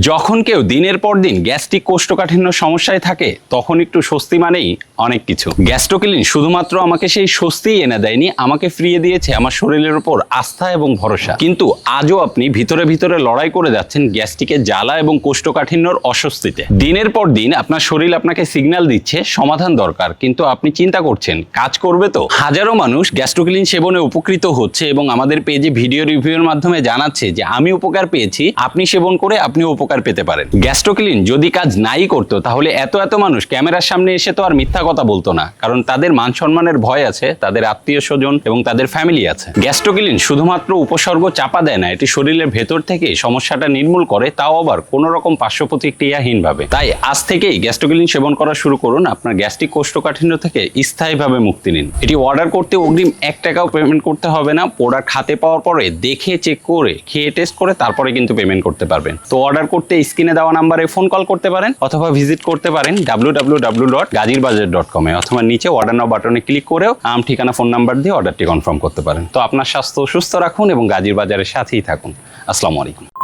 যখন কেউ দিনের পর দিন গ্যাস্ট্রিক কোষ্ঠকাঠিন্য সমস্যায় থাকে, তখন একটু স্বস্তি মানেই অনেক কিছু। গ্যাস্ট্রোক্লিন শুধুমাত্র আমাকে সেই স্বস্তিই এনে দেয়নি, আমাকে ফিরিয়ে দিয়েছে আমার শরীরের উপর আস্থা এবং ভরসা। কিন্তু আজও আপনি ভিতরে ভিতরে লড়াই করে যাচ্ছেন গ্যাস্ট্রিকের জ্বালা এবং কোষ্ঠকাঠিন্যর অস্বস্তিতে। দিনের পর দিন আপনার শরীর আপনাকে সিগন্যাল দিচ্ছে, সমাধান দরকার। কিন্তু আপনি চিন্তা করছেন, কাজ করবে তো? হাজারো মানুষ গ্যাস্ট্রোক্লিন সেবনে উপকৃত হচ্ছে এবং আমাদের পেজে ভিডিও রিভিউর মাধ্যমে জানাচ্ছে যে, আমি উপকার পেয়েছি, আপনি সেবন করে আপনি উপকার পেতে পারেন। গ্যাস্ট্রোক্লিন যদি কাজ নাই করতো, তাহলে এত এত মানুষ ক্যামেরার সামনে এসে তো আর মিথ্যা কথা বলতো না। কারণ তাদের মান সম্মানের ভয় আছে, তাদের আত্মীয় স্বজন এবং তাদের ফ্যামিলি আছে। গ্যাস্ট্রোক্লিন শুধুমাত্র উপসর্গ চাপা দেয় না, এটি শরীরের ভেতর থেকে সমস্যাটা নির্মূল করে, তাও আবার কোনো রকম পার্শ্ব প্রতিক্রিয়াহীন ভাবে তাই আজ থেকেই গ্যাস্ট্রোক্লিন সেবন করা শুরু করুন, আপনার গ্যাস্ট্রিক কোষ্ঠকাঠিন্য থেকে স্থায়ীভাবে মুক্তি নিন। এটি অর্ডার করতে অগ্রিম এক টাকাও পেমেন্ট করতে হবে না প্রোডাক্ট হাতে পাওয়ার পরে দেখে চেক করে, খেয়ে টেস্ট করে, তারপরে কিন্তু পেমেন্ট করতে পারবেন। তো অর্ডার করতে স্ক্রিনে দেওয়া নাম্বারে ফোন কল করতে পারেন অথবা ভিজিট করতে পারেন W W W dot Gazirbazar dot কমে অথবা নিচে অর্ডার নাও বাটনে ক্লিক করেও আম ঠিকানা ফোন নাম্বার দিয়ে অর্ডারটি কনফার্ম করতে পারেন। তো আপনার স্বাস্থ্য সুস্থ রাখুন এবং গাজীর বাজারের সাথেই থাকুন। আসসালামু আলাইকুম।